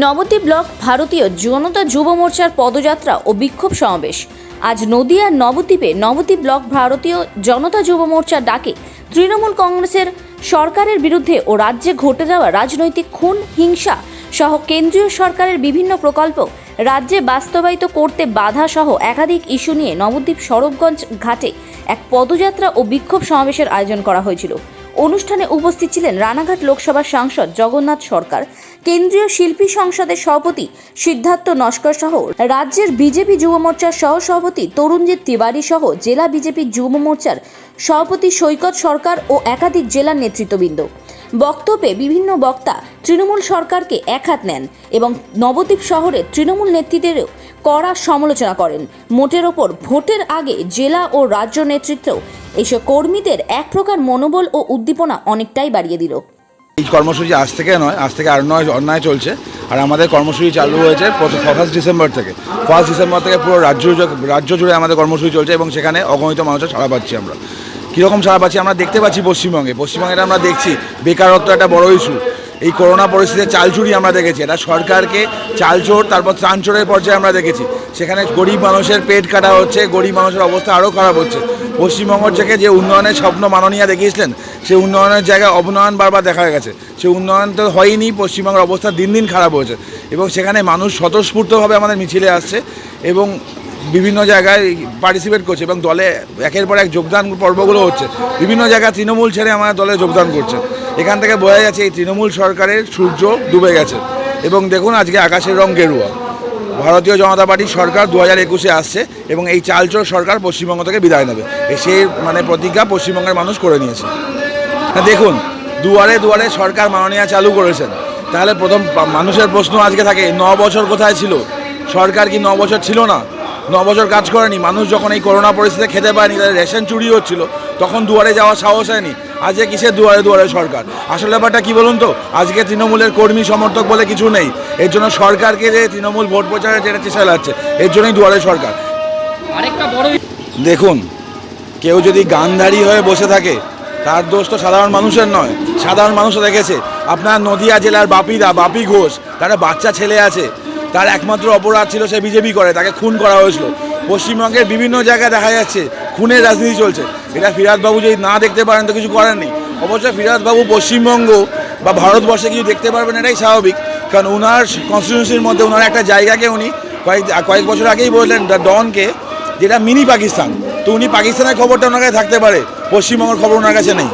Nabadwip block ভারতীয় জনতা যুব মোর্চার পদযাত্রা ও বিক্ষোভ সমাবেশ। আজ নদিয়ার নবদ্বীপে নবদ্বীপ ব্লক ভারতীয় জনতা যুব মোর্চার ডাকে তৃণমূল কংগ্রেসের সরকারের বিরুদ্ধে ও রাজ্যে ঘটে যাওয়া রাজনৈতিক খুন, হিংসা সহ কেন্দ্রীয় সরকারের বিভিন্ন প্রকল্প রাজ্যে বাস্তবায়িত করতে বাধা সহ একাধিক ইস্যু নিয়ে নবদ্বীপ সরবগঞ্জ ঘাটে এক পদযাত্রা ও বিক্ষোভ সমাবেশের আয়োজন করা হয়েছিল। অনুষ্ঠানে উপস্থিত ছিলেন রানাঘাট লোকসভা সাংসদ জগন্নাথ সরকার, কেন্দ্রীয় শিল্পী সংসদের সভাপতি সিদ্ধার্থ নস্কর সহ রাজ্যের বিজেপি যুব মোর্চার সহ সভাপতি তরুণজিৎ তিওয়ারি সহ জেলা বিজেপি যুব মোর্চার সভাপতি সৈকত সরকার ও একাধিক জেলার নেতৃত্ববৃন্দ। বক্তব্যে বিভিন্ন বক্তা তৃণমূল সরকারকে একহাত নেন এবং নবদ্বীপ শহরে তৃণমূল নেতৃত্বেরও কড়া সমালোচনা করেন। মোটের ওপর ভোটের আগে জেলা ও রাজ্য নেতৃত্ব এসব কর্মীদের এক প্রকার মনোবল ও উদ্দীপনা অনেকটাই বাড়িয়ে দিল। এই কর্মসূচি আজ থেকে নয়, আজ থেকে আর নয়, অন্যায় চলছে। আর আমাদের কর্মসূচি চালু হয়েছে ফার্স্ট ডিসেম্বর থেকে। ফার্স্ট ডিসেম্বর থেকে পুরো রাজ্য রাজ্য জুড়ে আমাদের কর্মসূচি চলছে এবং সেখানে অগণিত মানুষের সাড়া পাচ্ছি আমরা। কীরকম সাড়া পাচ্ছি আমরা দেখতে পাচ্ছি পশ্চিমবঙ্গে। পশ্চিমবঙ্গে আমরা দেখছি, বেকারত্ব একটা বড় ইস্যু এই করোনা পরিস্থিতিতে চাল চুরি আমরা দেখেছি। এটা সরকারকে চাল চোর তারপর ত্রাণ চোরের পর্যায়ে আমরা দেখেছি। সেখানে গরিব মানুষের পেট কাটা হচ্ছে, গরিব মানুষের অবস্থা আরও খারাপ হচ্ছে। পশ্চিমবঙ্গ থেকে যে উন্নয়নের স্বপ্ন মাননীয়া দেখিয়েছিলেন, সেই উন্নয়নের জায়গায় অবনয়ন বারবার দেখা গেছে। সেই উন্নয়ন তো হয়নি, পশ্চিমবঙ্গের অবস্থা দিন দিন খারাপ হয়েছে। এবং সেখানে মানুষ স্বতঃস্ফূর্তভাবে আমাদের মিছিলে আসছে এবং বিভিন্ন জায়গায় পার্টিসিপেট করছে এবং দলে একের পর এক যোগদান পর্বগুলো হচ্ছে। বিভিন্ন জায়গায় তৃণমূল ছেড়ে আমাদের দলে যোগদান করছে। এখান থেকে বোঝা যাচ্ছে এই তৃণমূল সরকারের সূর্য ডুবে গেছে। এবং দেখুন আজকে আকাশের রং গেরুয়া। ভারতীয় জনতা পার্টির সরকার দু হাজার একুশে আসছে এবং এই চালচোর সরকার পশ্চিমবঙ্গ থেকে বিদায় নেবে। সেই মানে প্রতিজ্ঞা পশ্চিমবঙ্গের মানুষ করে নিয়েছে। দেখুন, দুয়ারে দুয়ারে সরকার মাননীয় চালু করেছেন। তাহলে প্রথম মানুষের প্রশ্ন আজকে থাকে ন বছর কোথায় ছিল? সরকার কি ন বছর ছিল না? ন বছর কাজ করেনি। মানুষ যখন এই করোনা পরিস্থিতিতে খেতে পায়নি তাদের রেশন চুরি হচ্ছিল। তখন দুয়ারে যাওয়ার সাহস হয়নি। আজকে কিসের দুয়ারে দুয়ারে সরকার? আসল ব্যাপারটা কি বলুন তো? আজকে তৃণমূলের কর্মী সমর্থক বলে কিছু নেই। এর জন্য সরকারকে যে তৃণমূল ভোট প্রচারে যেটা চেষ্টা চালাচ্ছে এর জন্যই দুয়ারে সরকার। আরেকটা বড় দেখুন কেউ যদি গান্ধারী হয়ে বসে থাকে তার দোষ তো সাধারণ মানুষের নয়। সাধারণ মানুষও দেখেছে। আপনার নদিয়া জেলার বাপিদা বাপি ঘোষ তার বাচ্চা ছেলে আছে। তার একমাত্র অপরাধ ছিল সে বিজেপি করে তাকে খুন করা হয়েছিল। পশ্চিমবঙ্গের বিভিন্ন জায়গায় দেখা যাচ্ছে খুনের রাজনীতি চলছে। এটা ফিরাজবাবু যদি না দেখতে পারেন তো কিছু করার নেই। অবশ্যই ফিরাজবাবু পশ্চিমবঙ্গ বা ভারতবর্ষে কিছু দেখতে পারবেন এটাই স্বাভাবিক। কারণ ওনার কনস্টিটিউন্সির মধ্যে ওনার একটা জায়গাকে উনি কয়েক কয়েক বছর আগেই বললেন দ্য ডনকে, যেটা মিনি পাকিস্তান। তো উনি পাকিস্তানের খবরটা ওনার কাছে থাকতে পারে। পশ্চিমবঙ্গের খবর ওনার কাছে নেই।